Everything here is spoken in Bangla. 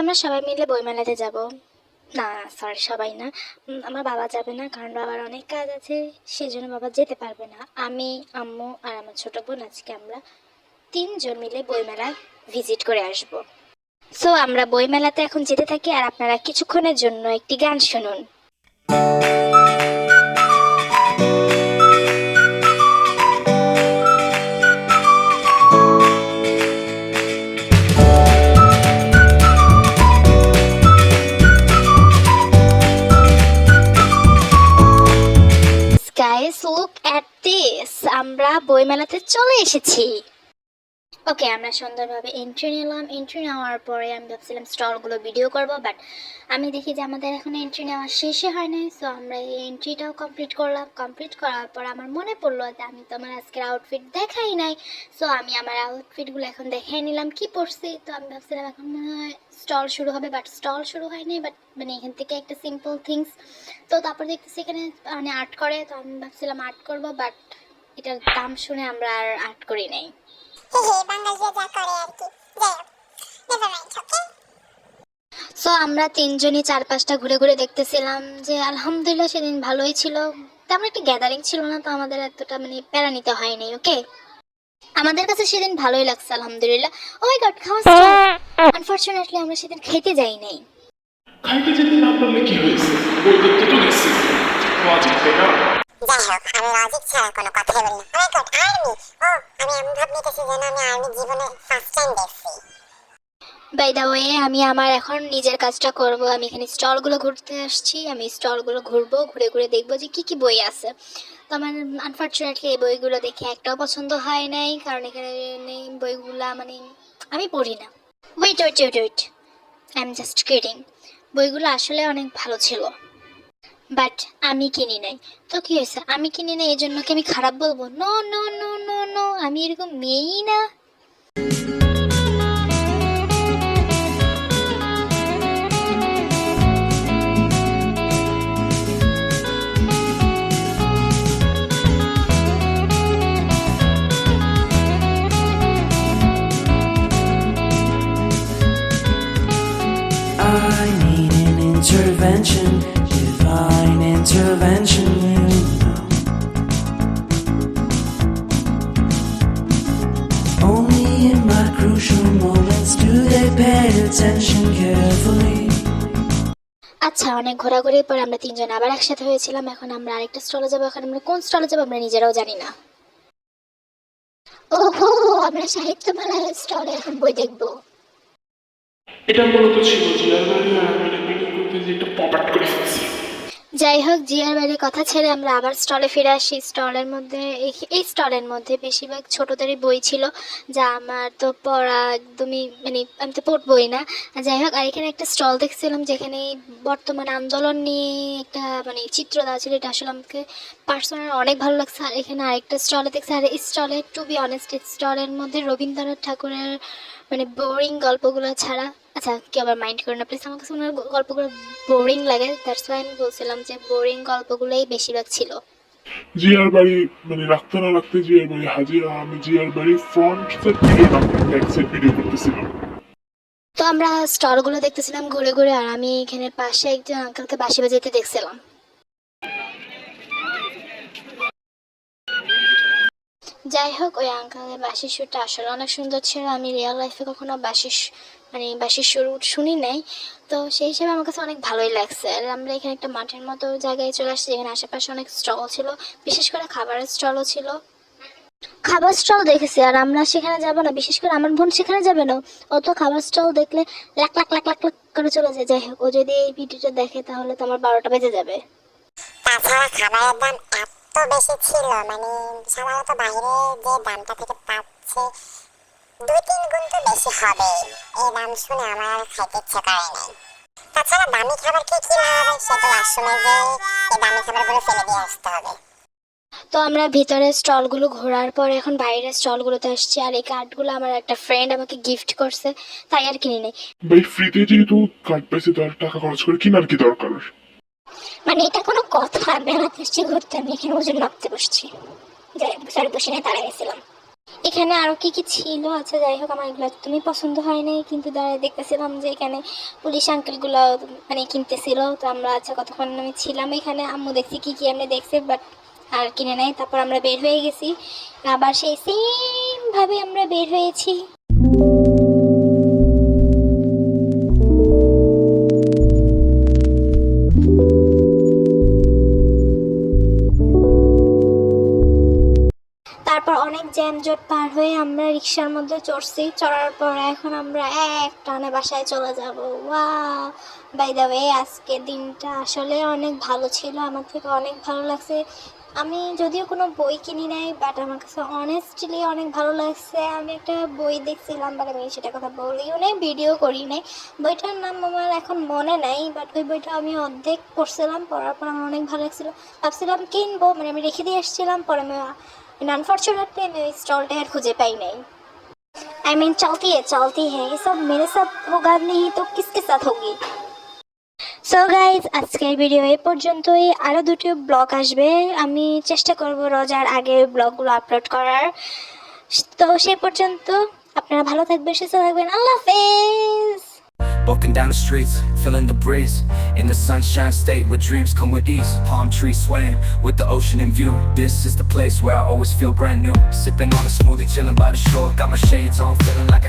আমরা সবাই মিলে বইমেলাতে যাব। না সরি সবাই না। আমার বাবা যাবে না, কারণ বাবার অনেক কাজ আছে, সেজন্য বাবা যেতে পারবে না। আমি, আম্মু আর আমার ছোট বোন, আজকে আমরা তিনজন মিলে বইমেলা ভিজিট করে আসব। সো আমরা বইমেলাতে এখন যেতে থাকি, আর আপনারা কিছুক্ষণের জন্য একটি গান শুনুন। আমরা বইমেলাতে চলে এসেছি। ওকে, আমরা সুন্দরভাবে এন্ট্রি নিলাম। এন্ট্রি নেওয়ার পরে আমি ভাবছিলাম স্টলগুলো ভিডিও করব বাট আমি দেখি যে আমাদের এখন এন্ট্রি নেওয়া শেষই হয় নাই সো আমরা এই এন্ট্রিটাও কমপ্লিট করলাম। কমপ্লিট করার পর আমার মনে পড়ল যে আমি তো আমার আজকের আউটফিট দেখাই নাই সো আমি আমার আউটফিটগুলো এখন দেখাই নিলাম কি পরছি। তো আমি ভাবছিলাম এখন মনে হয় স্টল শুরু হবে বাট স্টল শুরু হয়নি বাট মানে এখান থেকে একটা সিম্পল থিংস তো তারপর দেখতেছি এখানে মানে আর্ট করে, তো আমি ভাবছিলাম আর্ট করব বাট এটার দাম শুনে আমরা আর আর্ট করি নাই। হে হে বাঙালিরা যা করে আর কি। যাই হোক নেভার মাইন্ড ওকে সো আমরা তিনজনই চার পাঁচটা ঘুরে ঘুরে দেখতেছিলাম যে আলহামদুলিল্লাহ সেদিন ভালোই ছিল। তেমন একটা গ্যাদারিং ছিল না তো আমাদের এতটা মানে প্যারা নিতে হয়নি ওকে আমাদের কাছে সেদিন ভালোই লাগছে আলহামদুলিল্লাহ। ও মাই গড খাওয়া আনফরচুনেটলি আমরা সেদিন খেতে যাই নাই। খাইতে যেতে না পারলে কি হয়েছে? বই দেখতে তো না। যাই হোক আমি লজিক ছাড়া কোনো কথাই বলি না। আর্মি ও আমি এমন ভাব নিতেছি যেন আমি আর্মি জীবনে ফার্স্ট টাইম দেখছি। বাই দ্য ওয়ে আমি আমার এখন নিজের কাজটা করব। আমি এখানে স্টলগুলো ঘুরতে আসছি। আমি স্টলগুলো ঘুরবো, ঘুরে ঘুরে দেখব যে কি কি বই আছে। তো আমার আনফর্চুনেটলি এই বইগুলো দেখে একটাও পছন্দ হয় নাই, কারণ এখানে বইগুলা মানে আমি পড়ি না। Wait wait wait wait I am just kidding বইগুলো আসলে অনেক ভালো ছিল। বাট আমি কিনি নাই। তো কি হয়েছে? আমি কিনি নাই এই জন্য কি আমি খারাপ বলব? No no no no no আমি এরকম মেয়েই না। Intervention, divine intervention. Only in my crucial moments do they pay attention carefully. আচ্ছা অনেক ঘোরাঘুরির পর আমরা তিনজন আবার একসাথে হয়েছিলাম। এখন আমরা আরেকটা স্টলে যাব। এখন আমরা কোন স্টলে যাব আমরা নিজেরাও জানি না। ওহো আমরা সাহিত্যমেলার স্টলে এখন বই দেখব। এটা মূলত বাড়ি আর আমি করতে যে একটা পপাট করে ফেলছি। যাই হোক, জিয়ার বাড়ির কথা ছেড়ে আমরা আবার স্টলে ফিরে আসি। স্টলের মধ্যে, এই- স্টলের মধ্যে বেশিরভাগ ছোটদেরই বই ছিল, যা আমার তো পড়া একদমই মানে আমি তো পড়বই না। যাই হোক, আর এখানে একটা স্টল দেখছিলাম যেখানে বর্তমান আন্দোলন নিয়ে একটা মানে চিত্র দেওয়া ছিল। এটা আসলে আমাকে পার্সোনাল অনেক ভালো লাগছে। আর এখানে আরেকটা স্টলে দেখছি, আর এই স্টলে টু বি অনেস্ট স্টলের মধ্যে রবীন্দ্রনাথ ঠাকুরের মানে বোরিং গল্পগুলো ছাড়া আচ্ছা কেউ আবার মাইন্ড করে না প্লিজ আমার কাছে ওনার গল্পগুলো বোরিং লাগে। দ্যাটস ওয়াই আমি বলছিলাম যে বোরিং গল্পগুলোই বেশিরভাগ ছিল। জিয়ার বাড়ি মানে রাখতে না রাখতে জিয়ার বাড়ি হাজির আমি জিয়ার বাড়ি ফ্রন্ট সেট ভিডিও না ব্যাক ভিডিও করতেছিলাম। তো আমরা স্টলগুলো দেখতেছিলাম ঘুরে ঘুরে আর আমি এখানে পাশে একজন আঙ্কেলকে বাঁশি বাজাইতে দেখছিলাম। যাই হোক ওই আঙ্কেলের বাঁশির সুরটা আসলে অনেক সুন্দর ছিল। আমি রিয়েল লাইফে কখনো বাঁশির মানে বাঁশির সুর শুনি নাই। তো সেই হিসেবে আমার কাছে অনেক ভালোই লাগছে। আর আমরা এখানে একটা মাঠের মতো জায়গায় চলে আসছি, যেখানে আশেপাশে অনেক স্টল ছিল। বিশেষ করে খাবারের স্টলও ছিল। খাবার স্টল দেখেছি, আর আমরা সেখানে যাব না। বিশেষ করে আমার বোন সেখানে যাবে না। ও তো খাবার স্টল দেখলে লাখ লাখ লাখ লাখ লাখ করে চলে যায়। যাই হোক, ও যদি এই ভিডিওটা দেখে, তাহলে তো আমার বারোটা বেজে যাবে। তাছাড়া খাবারের দাম এত বেশি ছিল মানে সাধারণত বাইরে যে দামটা থেকে পাচ্ছে দুই তিন গুণ তো বেশি হবে। এই দাম শুনে আমার আর খাইতে ইচ্ছে করে নাই। তাছাড়া দামি খাবার কে কি হবে সে তো ওয়াশরুমে এই দামি খাবারগুলো ফেলে দিয়ে আসতে হবে। তো আমরা ভিতরে স্টলগুলো ঘোরার পর এখন বাইরের স্টলগুলোতে আসছি আর এই কার্ডগুলো আমার একটা ফ্রেন্ড আমাকে গিফট করছে তাই আর কিনে নেই। ভাই ফ্রিতে যেহেতু কার্ড তার টাকা খরচ করে কিনার কি দরকার? মানে এটা কোনো কথা আসছি ঘুরতে আমি এখানে ওজন মাপতে বসছি। যাই হোক সরি বসে নিয়ে দাঁড়ায় গেছিলাম। এখানে আরও কি কি ছিল? আচ্ছা যাই হোক, আমার এগুলো তুমি পছন্দ হয় নাই। কিন্তু দাঁড়ায় দেখতেছিলাম যে এখানে পুলিশ আঙ্কেল আঙ্কেলগুলো মানে কিনতেছিল। তো আমরা আচ্ছা কতক্ষণ আমি ছিলাম এখানে? আম্মু দেখছি কি কি আমি দেখছি বাট আর কিনে নাই। তারপর আমরা বের হয়ে গেছি। আবার সেই সেম ভাবে আমরা বের হয়েছি। তারপর অনেক জ্যামজট পার হয়ে আমরা রিক্সার মধ্যে চড়ছি। চড়ার পর এখন আমরা এক টানে বাসায় চলে যাব। ওয়া বাই দ্য ওয়ে আজকে দিনটা আসলে অনেক ভালো ছিল। আমার থেকে অনেক ভালো লাগছে। আমি যদিও কোনো বই কিনি নাই বাট আমার কাছে অনেস্টলি অনেক ভালো লাগছে। আমি একটা বই দেখছিলাম বাট আমি সেটা কথা বলিও নাই, ভিডিও করি নাই। বইটার নাম আমার এখন মনে নাই বাট ওই বইটা আমি অর্ধেক পড়ছিলাম, পড়ার পর আমার অনেক ভালো লাগছিল। ভাবছিলাম কিনবো মানে আমি রেখে দিয়ে এসেছিলাম, পরে আমি अनफॉर्चुनेटली मैं इस स्टॉल टेयर खुजे पाई नहीं आई मीन चलती है चलती है ये सब मेरे साथ होगा नहीं तो किसके साथ होगी সো গাইজ আজকের ভিডিও এই পর্যন্তই আরও দুটো ব্লগ আসবে আমি চেষ্টা করব রোজার আগে ব্লগগুলো আপলোড করার তো সে পর্যন্ত আপনারা ভালো থাকবেন সুস্থ থাকবেন আল্লাহ হাফেজ Walking down the streets, feeling the breeze. In the sunshine state where dreams come with ease. Palm trees swaying with the ocean in view. This is the place where I always feel brand new. Sipping on a smoothie, chilling by the shore. Got my shades on, feeling like a